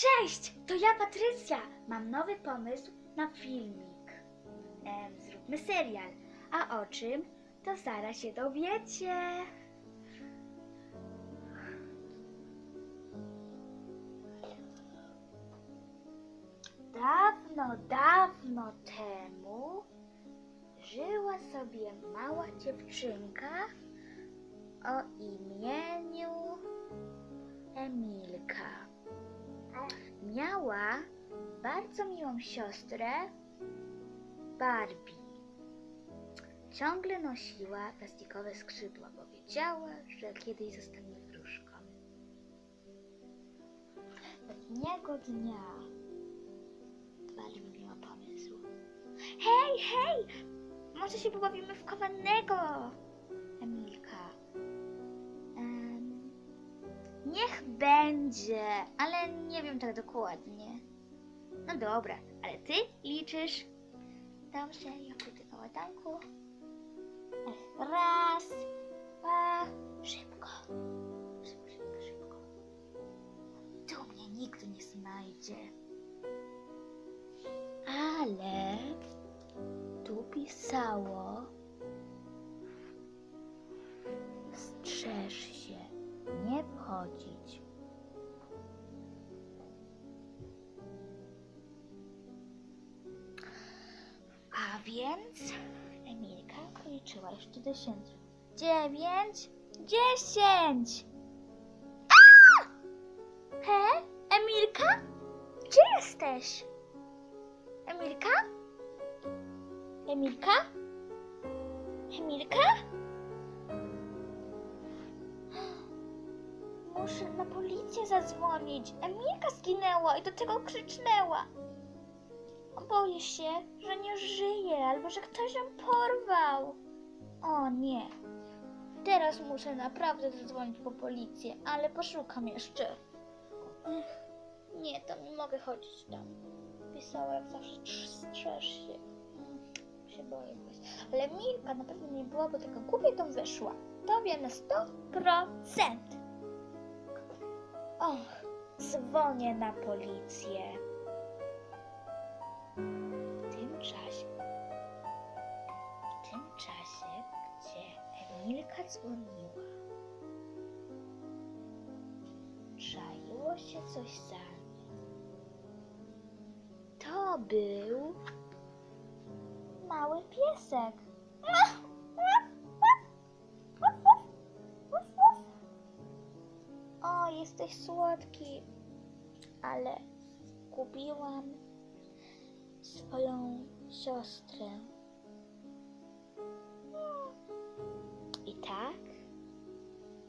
Cześć, to ja Patrycja. Mam nowy pomysł na filmik. Zróbmy serial. A o czym? To zaraz się dowiecie. Dawno, dawno temu żyła sobie mała dziewczynka o imieniu Emilka. Miała bardzo miłą siostrę Barbie. Ciągle nosiła plastikowe skrzydła, bo wiedziała, że kiedyś zostanie wróżką. Pewnego dnia Barbie miała pomysł. Hej, hej! Może się pobawimy w kowanego? Niech będzie, ale nie wiem tak dokładnie. No dobra, ale ty liczysz. Dobrze, ja pójdę do ładanku. Raz, dwa, szybko. Szybko, szybko, szybko. Tu mnie nikt nie znajdzie. Ale tu pisało strzeż się, nie wchodzić. A więc Emilka policzyła jeszcze do. Dziewięć, dziesięć! He? Emilka? Gdzie jesteś? Emilka? Emilka? Emilka? Muszę na policję zadzwonić. Emilka zginęła i do tego krzycznęła. Boję się, że nie żyje albo że ktoś ją porwał. O nie. Teraz muszę naprawdę zadzwonić po policję, ale poszukam jeszcze. Ech, nie, to nie mogę chodzić tam. Pisała jak zawsze, "Trz, strzeż się. Mm, się boję. Ale Milka na pewno nie była, bo taka głupia tam wyszła. To wiem na 100%. Och, dzwonię na policję. W tym czasie, w tym czasie, gdzie Emilka dzwoniła, czaiło się coś za nim. To był mały piesek. Jesteś słodki, ale zgubiłam swoją siostrę. I tak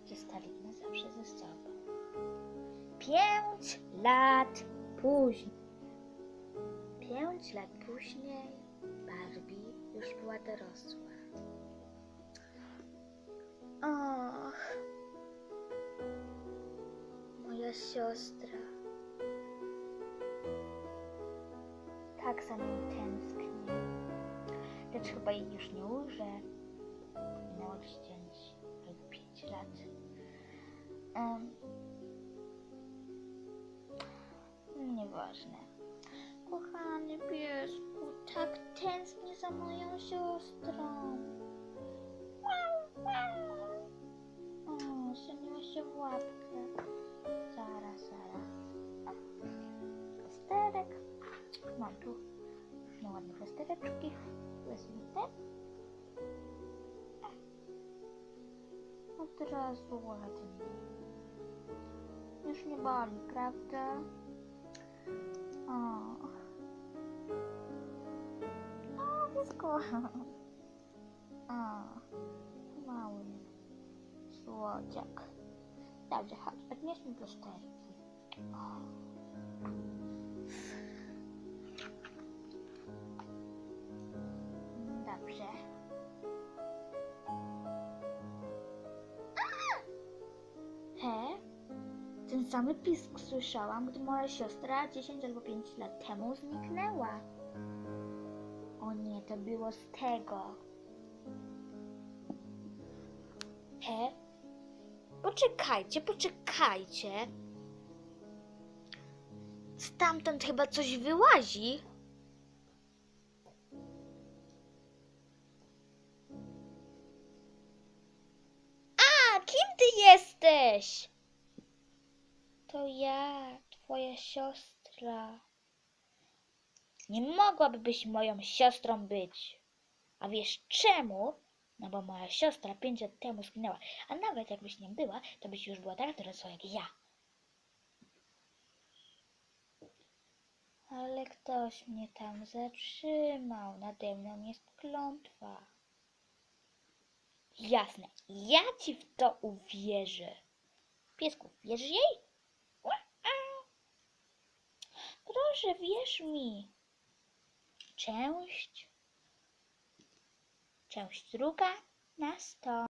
zostali na zawsze ze sobą. Pięć lat później. Pięć lat później Barbie już była dorosła. Siostra. Tak za nią tęsknię. Lecz chyba jej już nie ujrzę. Minęło 10 albo 5 lat. Em, nieważne. Kochany piesku, tak tęsknię za moją siostrą. Tu różne ładne plastereczki. Wezmę te. Od razu ładnie. Już nie boli, prawda? O. O, piesku. O, mały słodziak. Dobrze, chodź, odnieśmy plasterki. O. Ten samy pisk słyszałam, gdy moja siostra 10 albo 5 lat temu zniknęła. O nie, to było z tego. He? Poczekajcie, poczekajcie. Stamtąd chyba coś wyłazi. A, kim ty jesteś? To ja, twoja siostra. Nie mogłaby być moją siostrą być. A wiesz czemu? No bo moja siostra pięć lat temu zginęła. A nawet jakbyś nie była, to byś już była tak dorosła jak ja. Ale ktoś mnie tam zatrzymał. Nade mną jest klątwa. Jasne, ja ci w to uwierzę. Piesku, wierzysz jej? Proszę, wierz mi. Część. Część druga na sto.